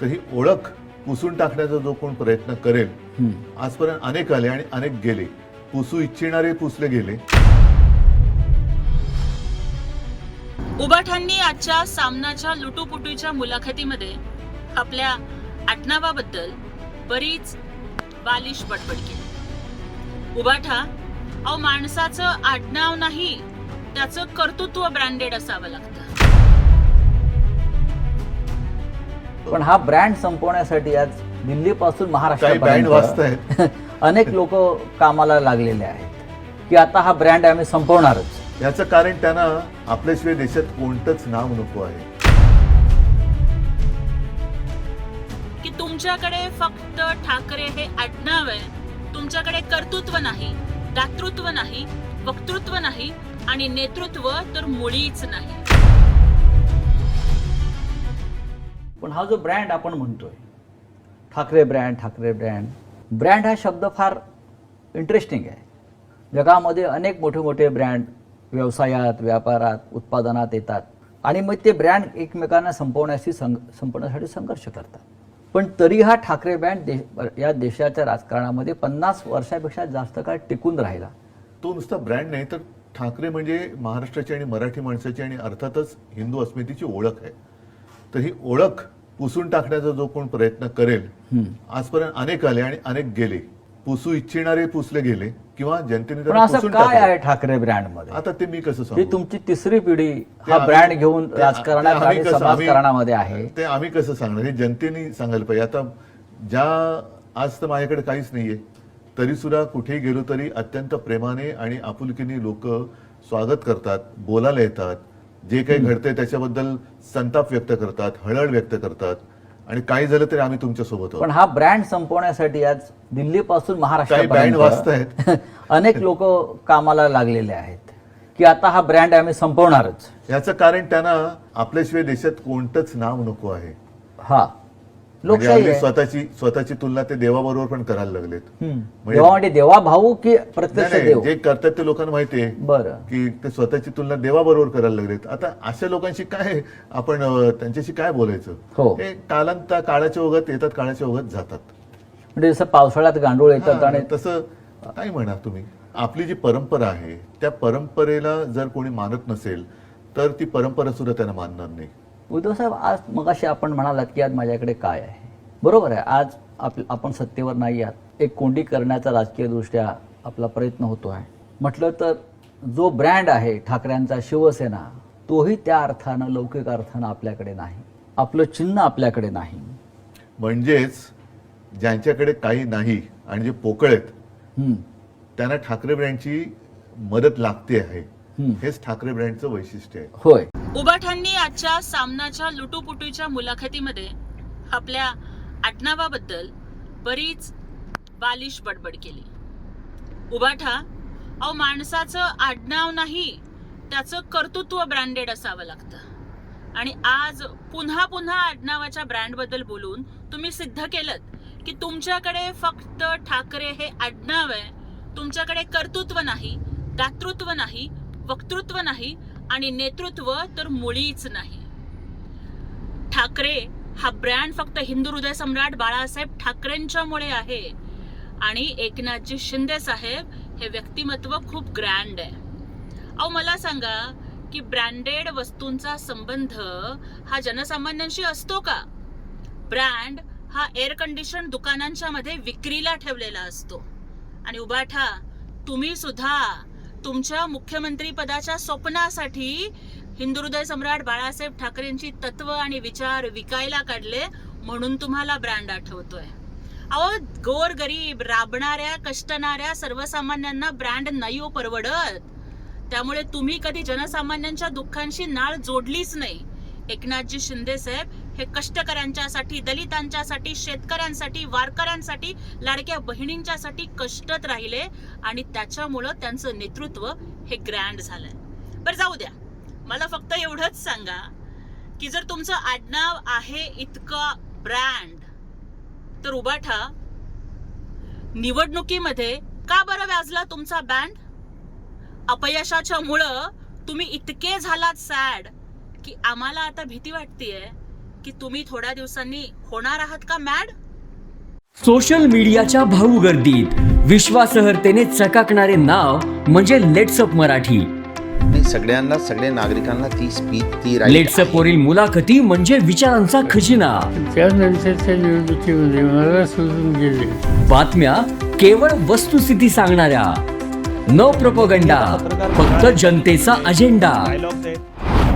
तर ही ओळख पुसून टाकण्याचा जो कोण प्रयत्न करेल. आजपर्यंत अनेक आले आणि अनेक गेले. पुसू इच्छिणारे पुसले गेले. उबाठांनी आजच्या सामनाच्या लुटूपुटूच्या मुलाखतीमध्ये आपल्या आडनावाबद्दल बरीच बालिश बडबड केली. उबाठा अहो माणसाचं आडनाव नाही त्याचं कर्तृत्व ब्रँडेड असावं लागतं. पण हा ब्रँड संपवण्यासाठी आज दिल्लीपासून महाराष्ट्रापर्यंत अनेक लोक कामाला लागलेले आहेत. की आता हा ब्रँड आम्ही संपवणारच. याचं कारण त्यांना आपल्याशिवाय देशात कोणतंच नाव नको आहे. की तुमच्याकडे फक्त ठाकरे हे आडनाव आहे. तुमच्याकडे कर्तृत्व नाही दातृत्व नाही वक्तृत्व नाही आणि नेतृत्व तर मुळीच नाही. पण हा जो ब्रँड आपण म्हणतोय Thackeray brand Thackeray brand brand हा शब्द फार इंटरेस्टिंग आहे. जगामध्ये अनेक मोठे मोठे ब्रँड व्यवसायात व्यापारात उत्पादनात येतात आणि मग ते ब्रँड एकमेकांना संपवण्याशी संग संपवण्यासाठी संघर्ष करतात. पण तरी हा ठाकरे ब्रँड देश या देशाच्या राजकारणामध्ये पन्नास वर्षापेक्षा जास्त काळ टिकून राहिला. तो नुसता ब्रँड नाही तर ठाकरे म्हणजे महाराष्ट्राची आणि मराठी माणसाची आणि अर्थातच हिंदू अस्मितेची ओळख आहे. तर ही ओळख पुसून टाकण्याचा जो कोण प्रयत्न करेल. आजपर्यंत अनेक आले आणि अनेक गेले. पुसू इच्छिणारे पुसले गेले किंवा जनतेने पण असं काय. आहे ठाकरे ब्रँडमध्ये? आता ते मी कसं ही सांगू? तुमची तिसरी पिढी हा आम्ही- ब्रँड घेऊन ते- ते राजकारणात आम्ही आणि कसं- आम्ही- समाजकारणामध्ये आहे. ते आम्ही कसं सांगणार? हे जनतेने सांगायला पाहिजे. आता ज्या आज तर माझ्याकडे काहीच नाहीये. तरी सुद्धा कुठेही गेलो तरी अत्यंत प्रेमाने आणि आपुलकीने लोक स्वागत करतात बोलायला येतात. जे काही घडतंय त्याच्याबद्दल संताप व्यक्त करतात हळहळ व्यक्त करतात आणि काही झालं तरी आम्ही तुमच्यासोबत पण हा ब्रँड संपवण्यासाठी आज दिल्लीपासून. महाराष्ट्रापर्यंत अनेक लोक कामाला लागलेले आहेत की आता हा ब्रँड आम्ही संपवणारच. याचं कारण त्यांना आपल्याशिवाय देशात कोणतंच नाव नको आहे. हा. म्हणजे लोकशाही अगदी आहे. स्वतःची स्वतःची तुलना ते देवाबरोबर पण करायला लागलेत. हम्म. म्हणजे- देवा म्हणजे देवा भाऊ की प्रत्यक्ष नाही, देव? जे करतात ते लोकांना माहिती आहे. बरं. की ते स्वतःची तुलना देवाबरोबर करायला लागलेत. आता अशा लोकांशी काय आपण अं, त्यांच्याशी काय बोलायचं? हो. ते कालांत काळाच्या ओघात येतात काळाच्या ओघात जातात. म्हणजे जसं पावसाळ्यात गांडूळ येतात हा, आणि तसं काय म्हणा तुम्ही? आपली जी परंपरा आहे त्या परंपरेला जर कोणी मानत नसेल तर ती परंपरा सुद्धा त्यांना मानणार नाही. उद्धव साहेब आज मगाशी आपण म्हणालात की आज माझ्याकडे काय आहे? बरोबर आहे आज आप आपण सत्तेवर नाही आहात. एक कोंडी करण्याचा राजकीय दृष्ट्या आपला प्रयत्न होतो आहे. म्हटलं तर जो ब्रँड आहे ठाकरेंचा शिवसेना तोही त्या अर्थानं लौकिक अर्थानं आपल्याकडे नाही. आपलं चिन्ह आपल्याकडे नाही. म्हणजेच ज्यांच्याकडे काही नाही आणि जे पोकळ आहेत त्यांना ठाकरे ब्रँडची मदत लागते आहे. हेच ठाकरे ब्रँडचं वैशिष्ट्य आहे. होय. उबाठांनी आजच्या सामनाच्या लुटूपुटूच्या मुलाखतीमध्ये आपल्या आडनावाबद्दल बरीच बालिश बडबड केली. उबाठा अहो माणसाचं आडनाव नाही त्याचं कर्तृत्व ब्रँडेड असावं लागतं. आणि आज पुन्हा पुन्हा आडनावाच्या ब्रँडबद्दल बोलून तुम्ही सिद्ध केलं की तुमच्याकडे फक्त ठाकरे हे आडनाव आहे तुमच्याकडे कर्तृत्व नाही दातृत्व नाही वक्तृत्व नाही आणि नेतृत्व तर मुळीच नाही. ठाकरे हा ब्रँड फक्त हिंदू हृदय सम्राट बाळासाहेब ठाकरेंच्यामुळे आहे आणि एकनाथजी शिंदे साहेब हे व्यक्तिमत्व खूप ग्रँड आहे. अहो मला सांगा की ब्रँडेड वस्तूंचा संबंध हा जनसामान्यांशी असतो का? ब्रँड हा एअर कंडिशन दुकानांच्या मध्ये विक्रीला ठेवलेला असतो. आणि उबाठा तुम्ही सुद्धा तुमच्या मुख्यमंत्री पदाच्या स्वप्नासाठी हिंदू हृदय सम्राट बाळासाहेब ठाकरेंची तत्व आणि विचार विकायला काढले म्हणून तुम्हाला ब्रँड आठवतोय. अहो गोर गरीब राबणाऱ्या कष्टणाऱ्या सर्वसामान्यांना ब्रँड नाही हो परवडत. त्यामुळे तुम्ही कधी जनसामान्यांच्या दुःखांशी नाळ जोडलीच नाही. एकनाथजी शिंदे साहेब हे कष्टकऱ्यांच्यासाठी दलितांच्यासाठी शेतकऱ्यांसाठी वारकऱ्यांसाठी लाडक्या बहिणींच्यासाठी कष्टत राहिले आणि त्याच्यामुळं त्यांचं नेतृत्व हे ग्रँड झालंय. बरं जाऊ द्या. मला फक्त एवढंच सांगा की जर तुमचं आडनाव आहे इतकं ब्रँड तर उबाठा निवडणुकीमध्ये का बरं व्याजला तुमचा बँड अपयशाच्या मुळं तुम्ही इतके झालात सॅड की आम्हाला आता भीती वाटतेय की तुम्ही थोड्या दिवसांनी होणार आहात का मॅड? सोशल मीडियाच्या भाऊ गर्दीत विश्वासार्हतेने चकाकणारे नाव म्हणजे लेट्सअप मराठी. आणि सगळ्यांना सगळ्या नागरिकांना ती स्पीच ती लेट्सअप. वरील मुलाखती म्हणजे विचारांचा खजिना. त्यानंतरच्या निवडणुकीमध्ये मला सोडून गेले. बातम्या केवळ वस्तुस्थिती सांगणाऱ्या. न प्रपोगंडा फक्त जनतेचा अजेंडा.